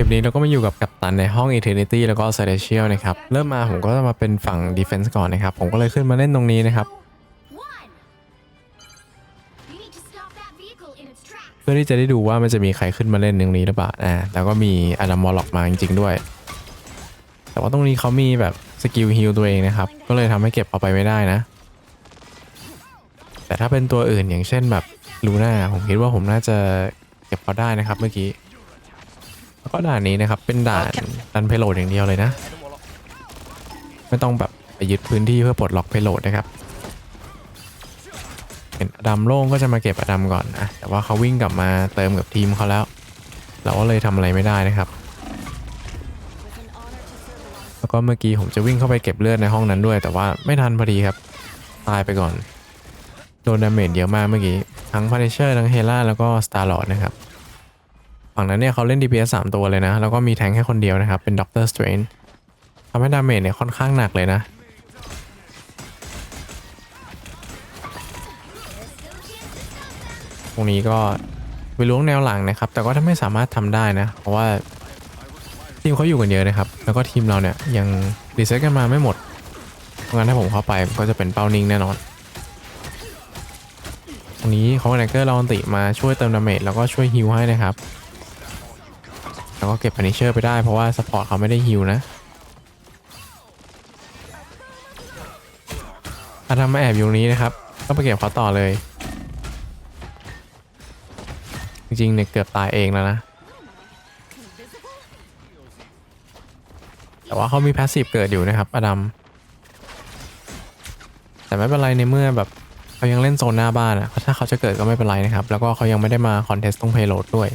ลิปนี้เราก็มาอยู่กับกัปตันในห้อง Eternity แล้วก็ Celestial นะครับ เริ่มมาผมก็จะมาเป็นฝั่ง Defense ก่อนนะครับ ผมก็เลยขึ้นมาเล่นตรงนี้นะครับ เพื่อที่จะได้ดูว่ามันจะมีใครขึ้นมาเล่นตรงนี้หรือเปล่าอ่าแล้วก็มีอดัมมอลล็อกมาจริงๆด้วย แต่ว่าตรงนี้เขามีแบบสกิลฮิลตัวเองนะครับ ก็เลยทำให้เก็บเอาไปไม่ได้นะ แต่ถ้าเป็นตัวอื่นอย่างเช่นแบบลูน่าผมคิดว่าผมน่าจะเก็บเขาได้นะครับเมื่อกี้ ก็ด่านนี้นะครับ เป็นด่านดันเพโลดอย่างเดียวเลยนะ ไม่ต้องแบบไปยึดพื้นที่เพื่อปลดล็อกเพโลดนะครับเห็นอดัมโล่งก็จะมาเก็บอดัมก่อนนะแต่ว่าเขาวิ่งกลับมาเติมกับทีมเขาแล้ว เราก็เลยทำอะไรไม่ได้นะครับ แล้วก็เมื่อกี้ผมจะวิ่งเข้าไปเก็บเลือดในห้องนั้นด้วย แต่ว่าไม่ทันพอดีครับ ตายไปก่อน โดนดาเมจเยอะมากเมื่อกี้ทั้งพา n เชอร์ทั้งเฮล่าแล้วก็สตาร์ลอดนะครับ ฝั่งนั้นเนี่ยเขาเล่น DPS 3 ตัวเลยนะ แล้วก็มีแทงแค่คนเดียวนะครับ เป็นด็อกเตอร์สเตรนทำให้ดาเมจเนี่ยค่อนข้างหนักเลยนะตรงนี้ก็ไปล้วงแนวหลังนะครับ แต่ก็ถ้าไม่สามารถทำได้นะ เพราะว่าทีมเขาอยู่กันเยอะนะครับ แล้วก็ทีมเราเนี่ยยังรีเซ็ตกันมาไม่หมดเพราะงั้นถ้าผมเข้าไปก็จะเป็นเป้านิ่งแน่นอน ตรงนี้เขาแนเกอร์ลองติมาช่วยเติมดาเมจแล้วก็ช่วยฮิลให้นะครับ แล้วก็เก็บพันิเชอร์ไปได้เพราะว่าสปอร์ตเขาไม่ได้ฮิลนะถ้าทำมาแอบอยู่ตรงนี้นะครับก็ไปเก็บเขาต่อเลย จริงๆเนี่ยเกือบตายเองแล้วนะ แต่ว่าเขามีพาสซีฟเกิดอยู่นะครับอดัมแต่ไม่เป็นไรในเมื่อแบบเขายังเล่นโซนหน้าบ้านอะถ้าเขาจะเกิดก็ไม่เป็นไรนะครับ แล้วก็เขายังไม่ได้มาคอนเทสต์ตรงเพลโลดด้วย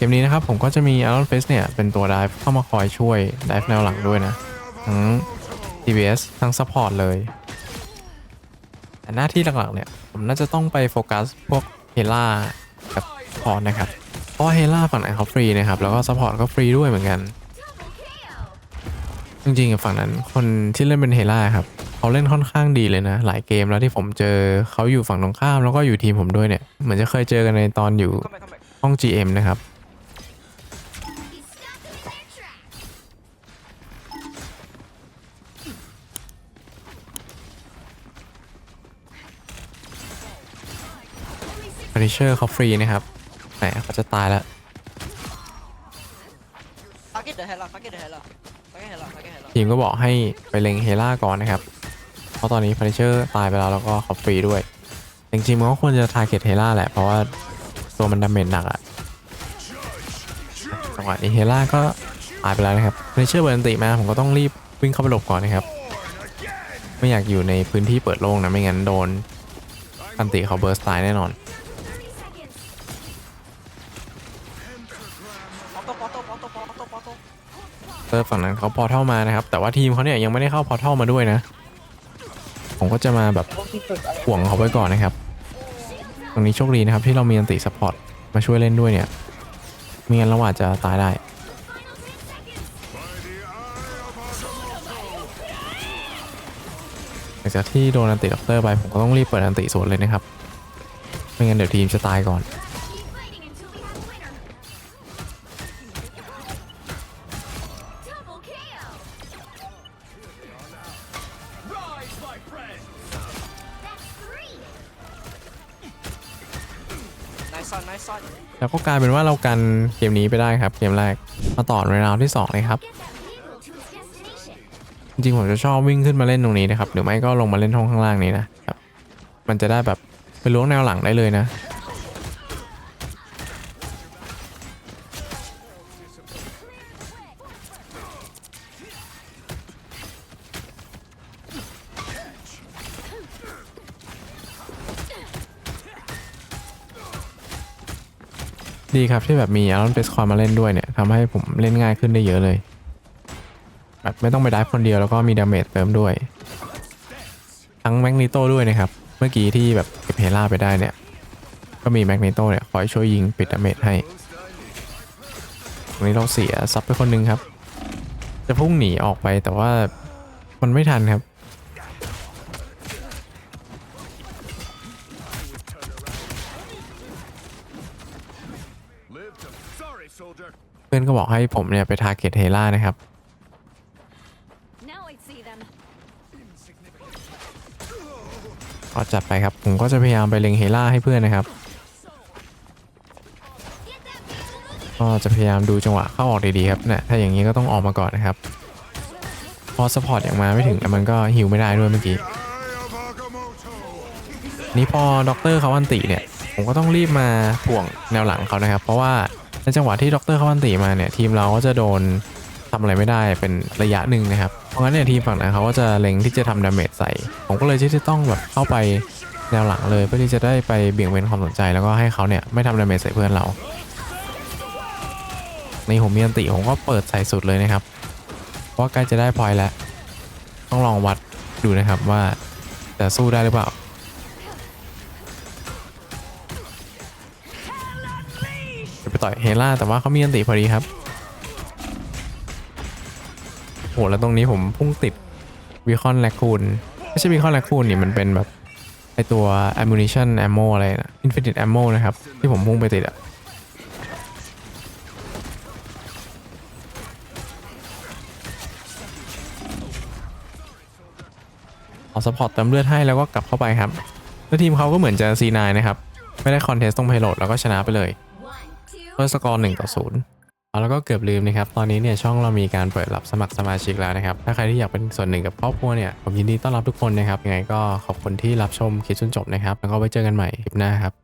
เกมนี้นะครับผมก็จะมี a อ o n Face เนี่ย เป็นตัว dive เข้ามาคอยช่วย dive แนวหลังด้วยนะ ทั้ง DBS ทั้ง support เลยแต่หน้าที่หลักๆเนี่ย ผมน่าจะต้องไปโฟกัสพวกเฮล่ากับพอร์ตนะครับ เพราะว่าเฮล่าฝั่งไหนเขาฟรีนะครับ แล้วก็ support ก็ฟรีด้วยเหมือนกัน จริงๆฝั่งนั้นคนที่เล่นเป็นเฮล่าครับเขาเล่นค่อนข้างดีเลยนะ หลายเกมแล้วที่ผมเจอเขาอยู่ฝั่งตรงข้ามแล้วก็อยู่ทีมผมด้วยเนี่ย เหมือนจะเคยเจอกันในตอนอยู่ห้อง GM นะครับ นิเชอร์เขาฟรีนะครับแหมเขาจะตายแล้ว Target the hell up, target the hell up. Target hell up, target hell up. ทีมก็บอกให้ไปเล็งเฮล่าก่อนนะครับ เพราะตอนนี้ฟ u นิเชอร์ตายไปแล้วแล้วก็เขาฟรีด้วย จริงๆมันก็ควรจะทาร์เก็ตเฮล่าแหละ เพราะว่าตัวมันดาเมจหนักอะจังหวะนี้เฮล่าก็ตายไปแล้วนะครับฟ u นิเชอร์เบิร์นติมาผมก็ต้องรีบวิ่งเข้าไปหลบก่อนนะครับ ไม่อยากอยู่ในพื้นที่เปิดโล่งนะไม่งั้นโดนอันติเขาเบิร์สตายแน่นอน เซิร์ฟฝั่งนั้นเขาพอเท่ามานะครับ แต่ว่าทีมเขาเนี่ยยังไม่ได้เข้าพอเท่ามาด้วยนะ ผมก็จะมาแบบห่วงเขาไว้ก่อนนะครับ ตรงนี้โชคดีนะครับที่เรามีอันติซัพพอร์ตมาช่วยเล่นด้วยเนี่ยไม่งั้นเราอาจจะตายได้ หลังจากที่โดนอันติด็อกเตอร์ไปผมก็ต้องรีบเปิดอันติสวนเลยนะครับ ไม่งั้นเดี๋ยวทีมจะตายก่อน แล้วก็กลายเป็นว่าเรากันเกมนี้ไปได้ครับเกมแรกมาต่อในราวที่สองเลยครับจริงผมจะชอบวิ่งขึ้นมาเล่นตรงนี้นะครับหรือไม่ก็ลงมาเล่นห้องข้างล่างนี้นะครับมันจะได้แบบไปล้วงแนวหลังได้เลยนะ ดีครับที่แบบมีอารอนเฟสคอยมาเล่นด้วยเนี่ยทำให้ผมเล่นง่ายขึ้นได้เยอะเลย แบบไม่ต้องไปได้คนเดียวแล้วก็มีดาเมจเติมด้วย ทั้งแมกนิโต้ด้วยนะครับ เมื่อกี้ที่แบบเก็บเฮล่าไปได้เนี่ย ก็มีแมกนิโต้เนี่ยคอยช่วยยิงปิดดาเมจให้ตรงนี้เราเสียซับไปคนนึงครับ จะพุ่งหนีออกไปแต่ว่ามันไม่ทันครับ เพื่อนก็บอกให้ผมเนี่ยไปทาร์เก็ตเฮล่านะครับ Now I see them. ก็จัดไปครับ ผมก็จะพยายามไปเล็งเฮล่าให้เพื่อนนะครับ Get that vehicle moving. ก็จะพยายามดูจังหวะเข้าออกดีๆครับเนี่ยถ้าอย่างนี้ก็ต้องออกมาก่อนนะครับ พอสปอร์ตอย่างมาไม่ถึงแล้วมันก็ฮิวไม่ได้ด้วยเมื่อกี้ Eye of Agamotto. นี้พอด็อกเตอร์เขาอันติเนี่ย ผมก็ต้องรีบมาถ่วงแนวหลังเขานะครับ เพราะว่า ในจังหวะที่ด็อกเตอร์เขาอันติมาเนี่ยทีมเราก็จะโดนทำอะไรไม่ได้เป็นระยะหนึ่งนะครับ เพราะงั้นเนี่ยทีมฝั่งนั้นเขาก็จะเล็งที่จะทำดาเมจใส่ ผมก็เลยที่จะต้องแบบเข้าไปแนวหลังเลยเพื่อที่จะได้ไปเบี่ยงเบนความสนใจแล้วก็ให้เขาเนี่ยไม่ทำดาเมจใส่เพื่อนเรา ในผมมีอันติผมก็เปิดใส่สุดเลยนะครับ เพราะว่าใกล้จะได้พอยแล้ว ต้องลองวัดดูนะครับว่าจะสู้ได้หรือเปล่า ต่อยเฮล่าแต่ว่าเขามีอันติพอดีครับโหแล้วตรงนี้ผมพุ่งติดวิคอนแลคูนไม่ใช่วิคอนแลคูนนี่มันเป็นแบบไอตัว ammunition ammo อะไรนะ infinite ammo นะครับ ที่ผมพุ่งไปติดอะเอาซัพพอร์ตเติมเลือดให้แล้วก็กลับเข้าไปครับ แล้วทีมเขาก็เหมือนจะ C9 นะครับ ไม่ได้คอนเทสต์ตรงเพโลดแล้วก็ชนะไปเลย ด้วยสกอร์1ต่อ0เอาแล้วก็เกือบลืมนะครับ ตอนนี้เนี่ยช่องเรามีการเปิดรับสมัครสมาชิกแล้วนะครับ ถ้าใครที่อยากเป็นส่วนหนึ่งกับครอบครัวเนี่ย ผมยินดีต้อนรับทุกคนนะครับ ยังไงก็ขอบคุณที่รับชมคลิปจนจบนะครับ แล้วก็ไว้เจอกันใหม่คลิปหน้าครับ